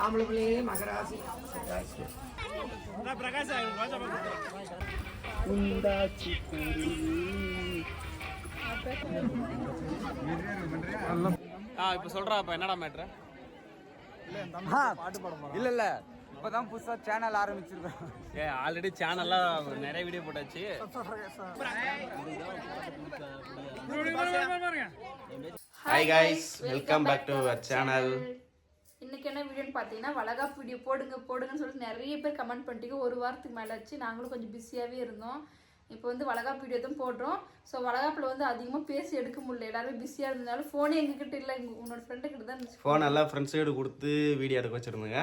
ஆம்பளை பிள்ளையே மகராசி ராசி ஆ இப்போ சொல்கிறா இப்போ என்னடா மேட்ரு இல்ல இல்ல. இப்பதான் புதுசா சேனல் ஆரம்பிச்சிருக்கோம். ஏ ஆல்ரெடி சேனல்லாம் நிறைய வீடியோ போட்டாச்சு. Hi guys welcome back to our channel இன்னைக்கு என்ன வீடியோன்னு பார்த்தீங்கன்னா வளகாப்பு வீடியோ போடுங்க போடுங்கன்னு சொல்லிட்டு நிறைய பேர் கமெண்ட் பண்ணிட்டீங்க ஒரு வாரத்துக்கு மேலே ஆச்சு. நாங்களும் கொஞ்சம் பிஸியாகவே இருந்தோம். இப்போ வந்து வளகாப்பு வீடியோ தான் போடுறோம். ஸோ வளகாப்பில் வந்து அதிகமாக பேசி எடுக்க முடியல. எல்லாருமே பிஸியாக இருந்ததுனால ஃபோனே எங்ககிட்ட இல்லை. எங்க உன்னோட ஃப்ரெண்டு கிட்ட தான் இருந்துச்சு. ஃபோன் எல்லாம் ஃப்ரெண்ட்ஸ் சைடு கொடுத்து வீடியோ எடுக்க வச்சிருந்தேங்க.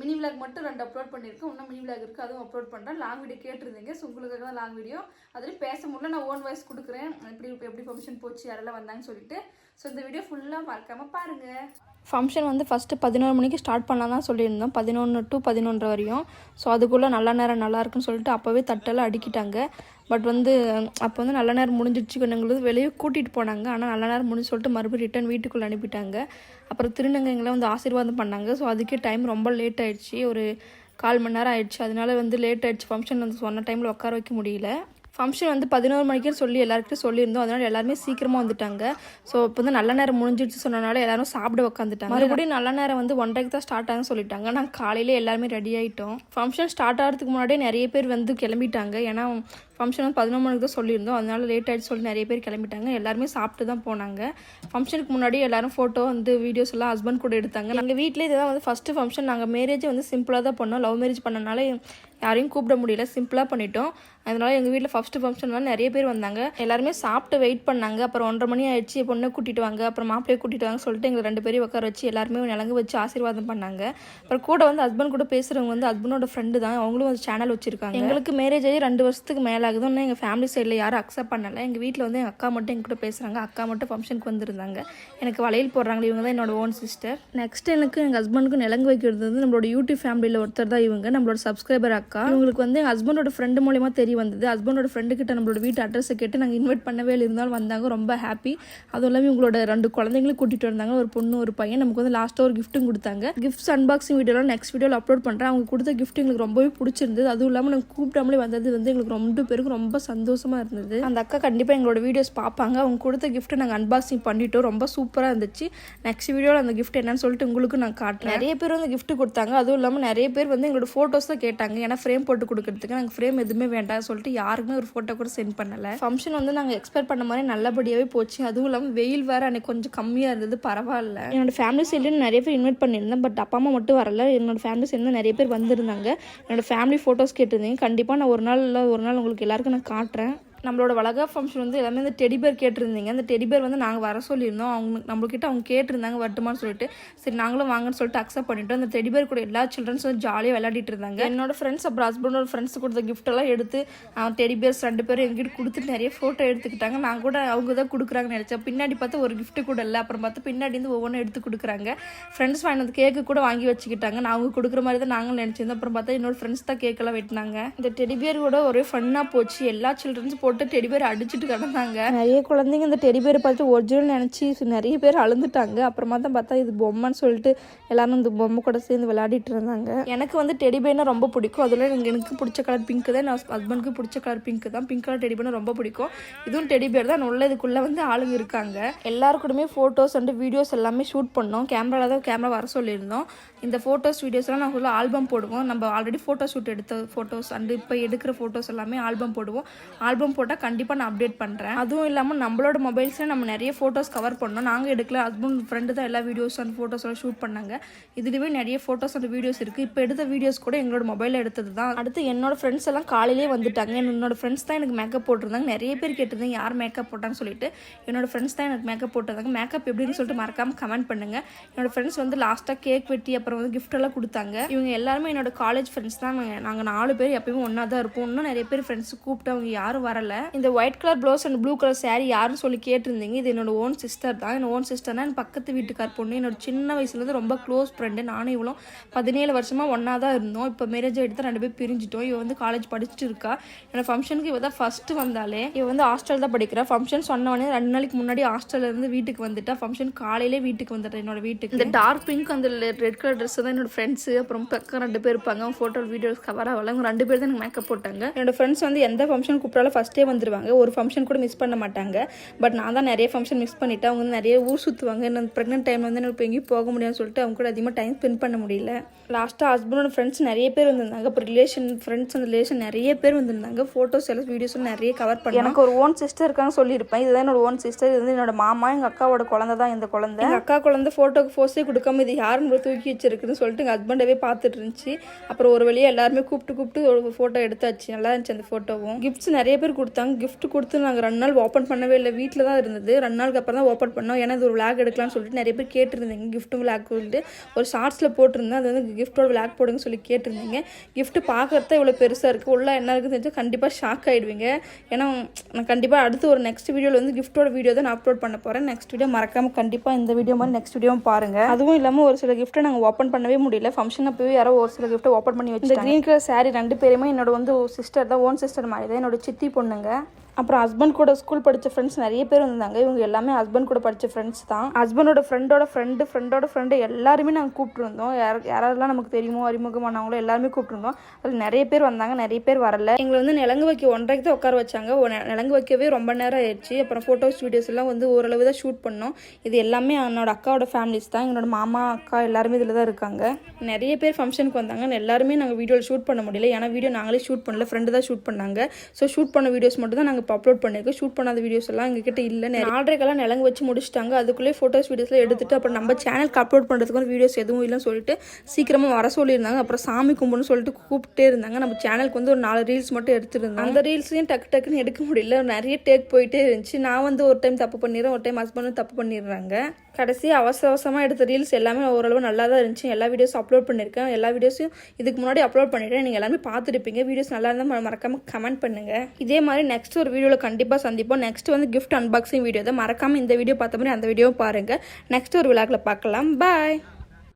மினி விளாக் மட்டும் ரெண்டு அப்லோட் பண்ணியிருக்கேன். இன்னும் மினி விளாக் இருக்குது அதுவும் அப்லோட் பண்ணுறேன் லாங் வீடியோ கேட்டிருந்தீங்க. ஸோ உங்களுக்காக தான் லாங் வீடியோ அதுலேயும் பேச முடியல. நான் ஓன் வாய்ஸ் கொடுக்குறேன். எப்படி எப்படி ஃபங்க்ஷன் போச்சு யாரெல்லாம் வந்தாங்கன்னு சொல்லிட்டு. ஸோ இந்த வீடியோ ஃபுல்லாக மறக்காமல் பாருங்கள் ஃபங்க்ஷன் வந்து ஃபஸ்ட்டு பதினோரு மணிக்கு ஸ்டார்ட் பண்ணலாம் தான் சொல்லியிருந்தோம். பதினொன்று டு பதினொன்றரை வரையும். ஸோ அதுக்குள்ளே நல்ல நேரம் நல்லா இருக்குன்னு சொல்லிட்டு அப்போவே தட்டெல்லாம் அடிக்கிட்டாங்க. பட் வந்து அப்போ வந்து நல்ல நேரம் முடிஞ்சிடுச்சு எங்களுக்கு வெளியே கூட்டிகிட்டு போனாங்க. ஆனால் நல்ல நேரம் முடிஞ்சு சொல்லிட்டு மறுபடியும் ரிட்டன் வீட்டுக்குள்ளே அனுப்பிட்டாங்க. அப்புறம் திருநங்கைங்களை வந்து ஆசீர்வாதம் பண்ணாங்க. ஸோ அதுக்கே டைம் ரொம்ப லேட் ஆயிடுச்சு. ஒரு கால் மணி நேரம் ஆயிடுச்சு. அதனால வந்து லேட் ஆயிடுச்சு. ஃபங்க்ஷன் வந்து சொன்ன டைமில் உட்கார வைக்க முடியல. ஃபங்க்ஷன் வந்து பதினோரு மணிக்குன்னு சொல்லி எல்லாருக்கிட்டும் சொல்லியிருந்தோம். அதனால் எல்லாருமே சீக்கிரமாக வந்துட்டாங்க. ஸோ இப்போ வந்து நல்ல நேரம் முடிஞ்சிடுச்சு சொன்னனால எல்லாரும் சாப்பிட உட்காந்துட்டாங்க மறுபடியும் நல்ல நேரம் வந்து ஒன்றரைக்கு தான் ஸ்டார்ட் ஆகும் சொல்லிட்டாங்க. நாங்கள் காலையில் எல்லாருமே ரெடி ஆகிட்டோம் ஃபங்க்ஷன் ஸ்டார்ட் ஆகிறதுக்கு முன்னாடியே நிறைய பேர் வந்து கிளம்பிட்டாங்க. ஏன்னா ஃபங்க்ஷன் வந்து பதினொன்று மணிக்கு தான் சொல்லியிருந்தோம். அதனால லேட் ஆகிடுச்சு சொல்லி நிறைய பேர் கிளம்பிட்டாங்க. எல்லாருமே சாப்பிட்டு தான் போனாங்க. ஃபங்க்ஷனுக்கு முன்னாடி எல்லாரும் ஃபோட்டோ வந்து வீடியோஸ் எல்லாம் ஹஸ்பண்ட் கூட எடுத்தாங்க. எங்கள் வீட்டிலே இதுதான் வந்து ஃபஸ்ட்டு ஃபங்க்ஷன் நாங்கள் மேரேஜ் வந்து சிம்பிளாக தான் பண்ணோம். லவ் மேரேஜ் பண்ணனால யாரையும் கூப்பிட முடியல. சிம்பிளாக பண்ணிட்டோம். அதனால எங்கள் வீட்டில் ஃபஸ்ட்டு ஃபங்க்ஷன்லாம் நிறைய பேர் வந்தாங்க. எல்லாருமே சாப்பிட்டு வெயிட் பண்ணாங்க. அப்புறம் ஒன்றரை மணி ஆயிடுச்சு. பொண்ணை கூட்டிட்டு வாங்க. அப்புறம் மாப்பிள்ளையை கூட்டிட்டு வாங்க சொல்லிட்டு எங்கள் ரெண்டு பேரையும் உட்கார வச்சு எல்லாருமே நிலங்கு வச்சு ஆசீர்வாதம் பண்ணாங்க. அப்புறம் கூட வந்து ஹஸ்பண்ட் கூட பேசுகிறவங்க வந்து ஹஸ்பண்டோட ஃப்ரெண்டு தான். அவங்களும் வந்து சேனல் வச்சிருக்காங்க. எங்களுக்கு மேரேஜ் ஆகி ரெண்டு வருஷத்துக்கு மேலே ஆகுது இன்னும் எங்கள் ஃபேமிலி சைடில் யாரும் அக்செப்ட் பண்ணலை. எங்கள் வீட்டில் வந்து எங்கள் அக்கா மட்டும் எங்கள் கூட பேசுகிறாங்க அக்கா மட்டும் ஃபங்க்ஷனுக்கு வந்திருந்தாங்க. எனக்கு வளையல் போடுறாங்க இவங்க தான் என்னோட ஓன் சிஸ்டர் நெக்ஸ்ட் எனக்கு எங்கள் ஹஸ்பண்டுக்கு நிலங்கு வைக்கிறது வந்து நம்மளோட யூடியூப் ஃபேமிலியில் ஒருத்தர் தான் இவங்க நம்மளோட சப்ஸ்கிரைபர் அக்கா. இவங்களுக்கு வந்து எங்கள் ஹஸ்பண்டோட ஃப்ரெண்டு மூலியமாக தெரிய வந்தது. ஹஸ்பண்டோட ஃப்ரெண்டு கிட்ட நம்மளோட வீட்டு அட்ரஸை கேட்டு நாங்கள் இன்வைட் பண்ணவே இருந்தாலும் வந்தாங்க ரொம்ப ஹாப்பி அதுவும் இல்லாமல் இவங்களோட ரெண்டு குழந்தைங்களும் கூட்டிட்டு வந்தாங்க. ஒரு பொண்ணு ஒரு பையன். நமக்கு வந்து லாஸ்ட்டாக ஒரு கிஃப்ட்டும் கொடுத்தாங்க. கிஃப்ட்ஸ் அன்பாக்சிங் வீடியோலாம் நெக்ஸ்ட் வீடியோவில் அப்லோட் பண்ணுறேன் அவங்க கொடுத்த கிஃப்ட் எங்களுக்கு ரொம்பவே பிடிச்சிருந்தது. அதுவும் இல்லாமல் நாங்கள் கூப்பிடாமலே வந்தது வந்து எங்களுக்கு ரொம்ப பேருக்கு ரொம்ப சந்தோஷமா இருந்தது. அந்த அக்கா கண்டிப்பாக எங்களோட வீடியோஸ் பார்ப்பாங்க. அவங்க கொடுத்த கிஃப்ட்டை நாங்கள் அன்பாக்சிங் பண்ணிட்டோம். ரொம்ப சூப்பராக இருந்துச்சு. நெக்ஸ்ட் வீடியோவில் அந்த கிஃப்ட் என்னன்னு சொல்லிட்டு உங்களுக்கு நான் காட்டுறேன். நிறைய பேர் வந்து gift கொடுத்தாங்க. அதுவும் இல்லாமல் நிறைய பேர் வந்து எங்களோட ஃபோட்டோஸ் தான் கேட்டாங்க. ஏன்னா ஃப்ரேம் போட்டு கொடுக்கறதுக்கு நாங்கள் ஃப்ரேம் எதுவுமே வேண்டாம் சொல்லிட்டு யாருக்குமே ஒரு ஃபோட்டோ கூட சென்ட் பண்ணல. ஃபங்க்ஷன் வந்து நாங்கள் எக்ஸ்பெக்ட் பண்ண மாதிரி நல்லபடியாகவே போச்சு. அதுவும் இல்லாமல் வெயில் வேறு அன்னைக்கு கொஞ்சம் கம்மியாக இருந்தது. பரவாயில்ல. என்னோட ஃபேமிலி சைட்லேயும் நிறைய பேர் இன்வைட் பண்ணியிருந்தேன். பட் அப்பா அம்மா மட்டும் வரல. என்னோட ஃபேமிலி சைட்லேருந்து நிறைய பேர் வந்திருந்தாங்க. என்னோட ஃபேமிலி ஃபோட்டோஸ் கேட்டிருந்தீங்க. கண்டிப்பாக நான் ஒரு நாள் இல்லை ஒரு நாள் உங்களுக்கு எல்லாருக்கும் நான் காட்டுறேன். நம்மளோட வளகா ஃபங்க்ஷன் வந்து எல்லாமே இந்த டெடி பேர் கேட்டிருந்தீங்க. அந்த டெடிபேர் வந்து நாங்கள் வர சொல்லியிருந்தோம். அவங்க நம்மக்கிட்ட அவங்க கேட்டிருந்தாங்க வரட்டுமான்னு சொல்லிட்டு. சரி நாங்களும் வாங்கன்னு சொல்லிட்டு அக்செப்ட் பண்ணிட்டோம். அந்த டெடி பேர் கூட எல்லா சில்ட்ரன்ஸும் வந்து ஜாலியாக விளையாடிட்டு இருந்தாங்க. என்னோட ஃப்ரெண்ட்ஸ் அப்புறம் ஹஸ்பண்டோட ஃப்ரெண்ட்ஸ் கொடுத்த gift எல்லாம் எடுத்து அவன் டெடி ரெண்டு பேரும் எங்கிட்ட கொடுத்துட்டு நிறைய ஃபோட்டோ எடுத்துக்கிட்டாங்க. நான் கூட அவங்க தான் கொடுக்குறாங்கன்னு நினச்சேன். பின்னாடி பார்த்தா ஒரு கிஃப்ட்டு கூட இல்லை. அப்புறம் பார்த்து பின்னாடி இருந்து ஒவ்வொன்றும் எடுத்து கொடுக்குறாங்க. ஃப்ரெண்ட்ஸ் வாங்கின கேக்கு கூட வாங்கி வச்சுக்கிட்டாங்க. நான் அவங்க கொடுக்குற மாதிரி தான் நாங்களும் நினச்சிருந்தோம். அப்புறம் பார்த்தா என்னோட ஃப்ரெண்ட்ஸ் தான் கேக்கெல்லாம் வெட்டினாங்க. இந்த டெடிபேர் கூட ஒரே ஃபன்னாக போச்சு. எல்லா சில்ட்ரன்ஸும் போட்டு டெடி பேர் அடிச்சுட்டு கிடந்தாங்க. நிறைய குழந்தைங்க இந்த டெடி பேரை பார்த்து ஒரிஜினல் நினச்சி நிறைய பேர் அழுந்துட்டாங்க. அப்புறமா தான் பார்த்தா இது பொம்மைன்னு சொல்லிட்டு எல்லாரும் இந்த பொம்மை கூட சேர்ந்து விளையாடிட்டு இருந்தாங்க. எனக்கு வந்து டெடி பேர்னா ரொம்ப பிடிக்கும். அதில் எனக்கு எனக்கு பிடிச்ச கலர் பிங்க் தான். நான் ஹஸ்பண்டுக்கு பிடிச்ச கலர் பிங்க் தான். பிங்க் கலர் டெடி பேர்னா ரொம்ப பிடிக்கும். இதுவும் டெடி பேர் தான். உள்ள இதுக்குள்ளே வந்து ஆளுங்க இருக்காங்க. எல்லாரு கூடயுமே ஃபோட்டோஸ் அண்ட் வீடியோஸ் எல்லாமே ஷூட் பண்ணோம். கேமராவில் தான் கேமரா வர சொல்லியிருந்தோம். இந்த ஃபோட்டோஸ் வீடியோஸ்லாம் நான் ஃபுல்லாக ஆல்பம் போடுவோம். நம்ம ஆல்ரெடி ஃபோட்டோ ஷூட் எடுத்த ஃபோட்டோஸ் அண்ட் இப்போ எடுக்கிற ஃபோட்டோஸ் எல்லாமே ஆல்பம் போடுவோம். ஆல்பம் போட்டால் கண்டிப்பாக நான் அப்டேட் பண்ணுறேன் அதுவும் இல்லாமல் நம்மளோட மொபைல்ஸில் நம்ம நிறைய ஃபோட்டோஸ் கவர் பண்ணோம். நாங்கள் எடுக்கல. ஹஸ்பண்ட் ஃப்ரெண்டு தான் எல்லா வீடியோஸ் அண்ட் ஃபோட்டோஸ்லாம் ஷூட் பண்ணாங்க. இதுலேயுமே நிறைய ஃபோட்டோஸ் அண்ட் வீடியோஸ் இருக்குது இப்போ எடுத்த வீடியோஸ் கூட எங்களோட மொபைலில் எடுத்தது தான் அடுத்து என்னோட ஃப்ரெண்ட்ஸ் எல்லாம் காலையிலே வந்துட்டாங்க. என்னோட ஃப்ரெண்ட்ஸ் தான் எனக்கு மேக்கப் போட்டிருந்தாங்க. நிறைய பேர் கேட்டிருந்தாங்க யார் மேக்கப் போட்டான்னு சொல்லிட்டு. என்னோட ஃப்ரெண்ட்ஸ் தான் எனக்கு மேக்கப் போட்டிருந்தாங்க. மேக்கப் எப்படின்னு சொல்லிட்டு மறக்காம கமெண்ட் பண்ணுங்க. என்னோட ஃப்ரெண்ட்ஸ் வந்து லாஸ்ட்டாக கேக் வெட்டி அப்புறம் வந்து gift எல்லாம் கொடுத்தாங்க. இவங்க எல்லாருமே என்னோட காலேஜ் ஃப்ரெண்ட்ஸ் தான். நாங்கள் நாங்கள் நாலு பேர் எப்பயுமே ஒன்றா தான் இருப்போம். இன்னும் நிறைய பேர் ஃப்ரெண்ட்ஸ் கூப்பிட்டு அவங்க யாரும் வரல. வரல இந்த white colour blouse and blue colour saree யாருன்னு சொல்லி கேட்டிருந்தீங்க. இது என்னோட ஓன் சிஸ்டர் தான். என்னோட ஓன் சிஸ்டர்னா என் பக்கத்து வீட்டுக்கார் பொண்ணு. என்னோட சின்ன வயசுலேருந்து ரொம்ப க்ளோஸ் ஃப்ரெண்டு நானும் இவ்வளோ பதினேழு வருஷமாக ஒன்றா தான் இருந்தோம். இப்போ மேரேஜ் எடுத்து ரெண்டு பேர் பிரிஞ்சிட்டோம். இவ வந்து காலேஜ் படிச்சுட்டு இருக்கா. என்னோட ஃபங்க்ஷனுக்கு இவ தான் ஃபஸ்ட்டு வந்தாலே இவ வந்து ஹாஸ்டல் தான் படிக்கிறா. ஃபங்க்ஷன் சொன்ன உடனே ரெண்டு நாளைக்கு முன்னாடி ஹாஸ்டல்ல இருந்து வீட்டுக்கு வந்துட்டா. ஃபங்க்ஷன் காலையிலே வீட்டுக்கு வந்துட்டேன் என்னோட வீட்டுக்கு. இந்த டார்க் பிங்க் அந்த ரெட் கலர் ட்ரெஸ் தான் என்னோட ஃப்ரெண்ட்ஸு அப்புறம் பக்கம் ரெண்டு பேர் இருப்பாங்க. ஃபோட்டோ வீடியோஸ் கவர் ஆகல. இவங்க ரெண்டு பேர் தான் எனக்கு மேக்கப் போட்டாங்க. என்னோட ஃப்ரெண்ட்ஸ் வந்து எந்த ஃபங்க்ஷன் கூப்பிட்டாலும் ஃபஸ்ட்டே வந்துருவாங்க. ஒரு ஃபங்க்ஷன் கூட மிஸ் பண்ண மாட்டாங்க. பட் நான் தான் நிறைய ஃபங்க்ஷன் மிஸ் பண்ணிட்டேன். அவங்க வந்து நிறைய ஊர் சுற்றுவாங்க என்ன ப்ரெக்னென்ட் டைம் வந்து எனக்கு இப்போ எங்கேயும் போக முடியும்னு சொல்லிட்டு அவங்க கூட அதிகமாக டைம் ஸ்பெண்ட் பண்ண முடியல. லாஸ்ட்டாக ஹஸ்பண்டோட ஃப்ரெண்ட்ஸ் நிறைய பேர் வந்திருந்தாங்க. அப்புறம் ரிலேஷன் ஃப்ரெண்ட்ஸ் அந்த ரிலேஷன் நிறைய பேர் வந்திருந்தாங்க. ஃபோட்டோஸ் எல்லாம் வீடியோஸும் நிறைய கவர் பண்ணி. எனக்கு ஒரு ஓன் சிஸ்டர் இருக்காங்க சொல்லியிருப்பேன். இதுதான் என்னோட ஓன் சிஸ்டர் இது வந்து என்னோட மாமா எங்கள் அக்காவோட குழந்தை தான் இந்த குழந்தை. எங்கள் அக்கா குழந்தை ஃபோட்டோக்கு ஃபோர்ஸே கொடுக்காம இது யாருன்னு இவ்வளவு தூக்கி வச்சிருக்குன்னு சொல்லிட்டு எங்கள் ஹஸ்பண்டவே பார்த்துட்டு இருந்துச்சு. அப்புறம் ஒரு வழியாக எல்லாருமே கூப்பிட்டு கூப்பிட்டு ஒரு ஃபோட்டோ எடுத்தாச்சு. நல்லா இருந்துச்சு அந்த ஃபோட்டோவும் கிஃப்ட்ஸ் நிறைய பேர் கொடுத்தாங்க கிஃப்ட் கொடுத்து நாங்கள் ரெண்டு நாள் ஓப்பன் பண்ணவே இல்லை. வீட்டில் தான் இருந்தது. ரெண்டு நாளுக்கு அப்புறம் தான் ஓப்பன் பண்ணோம். ஏன்னா இது ஒரு விளாக் எடுக்கலாம்னு சொல்லிட்டு நிறைய பேர் கேட்டிருந்தீங்க. கிஃப்ட்டும் விளாக் சொல்லிட்டு ஒரு ஷார்ட்ஸில் போட்டிருந்தேன். அது வந்து கிஃப்ட்டோட விளாக் போடுங்க சொல்லி கேட்டிருந்தீங்க. gift பார்க்கறது இவ்வளோ பெருசாக இருக்குது உள்ள என்ன இருக்குன்னு தெரிஞ்சு கண்டிப்பாக ஷாக் ஆகிடுவீங்க ஏன்னா நான் கண்டிப்பாக அடுத்து ஒரு நெக்ஸ்ட் வீடியோவில் வந்து கிஃப்ட்டோட வீடியோ தான் நான் அப்லோட் பண்ண போகிறேன் நெக்ஸ்ட் வீடியோ மறக்காமல் கண்டிப்பாக இந்த வீடியோ மாதிரி நெக்ஸ்ட் வீடியோவும் பாருங்கள் அதுவும் இல்லாமல் ஒரு சில கிஃப்ட்டை நாங்கள் ஓப்பன் பண்ணவே முடியல. ஃபங்க்ஷன் அப்போவே யாரோ ஒரு சில கிஃப்ட்டை ஓப்பன் பண்ணி வச்சு இந்த க்ரீன் கலர் saree ரெண்டு பேருமே என்னோட வந்து சிஸ்டர் தான் ஓன் சிஸ்டர் மாதிரி தான் என்னோட சித்தி பண்ணுங்கள் அப்புறம் ஹஸ்பண்ட் கூட ஸ்கூல் படித்த ஃப்ரெண்ட்ஸ் நிறைய பேர் வந்தாங்க இவங்க எல்லாமே ஹஸ்பண்ட் கூட படித்த ஃப்ரெண்ட்ஸ் தான். ஹஸ்பண்டோட ஃப்ரெண்டோட ஃப்ரெண்டு ஃப்ரெண்டோட ஃப்ரெண்டு எல்லாருமே நாங்கள் கூப்பிட்டுருந்தோம். யார் யாரெல்லாம் நமக்கு தெரியுமோ அறிமுகமானவங்களோ எல்லாருமே கூப்பிட்டுருந்தோம். அதில் நிறைய பேர் வந்தாங்க நிறைய பேர் வரல. எங்களை வந்து நிலங்கு வைக்க ஒன்றரைக்கு தான் உட்கார வச்சாங்க. நிலங்கு வைக்கவே ரொம்ப நேரம் ஆயிடுச்சு. அப்புறம் ஃபோட்டோஸ் வீடியோஸ் எல்லாம் வந்து ஓரளவு தான் ஷூட் பண்ணோம். இது எல்லாமே என்னோட அக்காவோட ஃபேமிலிஸ் தான். எங்களோட மாமா அக்கா எல்லாருமே இதில் தான் இருக்காங்க. நிறைய பேர் ஃபங்க்ஷனுக்கு வந்தாங்க. எல்லாருமே நாங்கள் வீடியோவில் ஷூட் பண்ண முடியல. ஏன்னா வீடியோ நாங்களே ஷூட் பண்ணல. ஃப்ரெண்டு தான் ஷூட் பண்ணாங்க. ஸோ ஷூட் பண்ண வீடியோஸ் மட்டும் தான் நாங்கள் இப்போ அப்லோட் பண்ணியிருக்கு ஷூட் பண்ணாத வீடியோஸ் எல்லாம் எங்ககிட்ட இல்லை. நாலரைக்கெல்லாம் நிலங்கு வச்சு முடிச்சிட்டாங்க. அதுக்குள்ளே ஃபோட்டோஸ் வீடியோஸ்லாம் எடுத்துட்டு அப்புறம் நம்ம சேனலுக்கு அப்லோட் பண்ணுறதுக்கு வீடியோஸ் எதுவும் இல்லைன்னு சொல்லிட்டு சீக்கிரமாக வர சொல்லியிருந்தாங்க. அப்புறம் சாமி கும்பிடுன்னு சொல்லிட்டு கூப்பிட்டே இருந்தாங்க. நம்ம சேனலுக்கு வந்து ஒரு நாலு ரீல்ஸ் மட்டும் எடுத்துருந்தாங்க. அந்த ரீல்ஸையும் டக்கு டக்குன்னு எடுக்க முடியல. நிறைய டேக் போயிட்டே இருந்துச்சு. நான் வந்து ஒரு டைம் தப்பு பண்ணிடுறேன் ஒரு டைம் ஹஸ்பண்டும் தப்பு பண்ணிடுறாங்க. கடைசி அவசர அவசரமாக எடுத்த ரீல்ஸ் எல்லாமே ஓரளவு நல்லா தான் இருந்துச்சு. எல்லா வீடியோஸும் அப்லோட் பண்ணியிருக்கேன் எல்லா வீடியோஸையும் இதுக்கு முன்னாடி அப்லோட் பண்ணிவிட்டேன் நீங்கள் எல்லாமே பார்த்துருப்பீங்க. வீடியோஸ் நல்லா இருந்தால் மறக்காமல் கமெண்ட் பண்ணுங்கள் இதே மாதிரி நெக்ஸ்ட் ஒரு வீடியோவில் கண்டிப்பாக சந்திப்போம். நெக்ஸ்ட் வந்து கிஃப்ட் அன்பாக்சிங் வீடியோ தான். மறக்காமல் இந்த வீடியோ பார்த்த மாதிரி அந்த வீடியோவும் பாருங்கள் நெக்ஸ்ட் ஒரு விழாக்கில் பார்க்கலாம். பாய்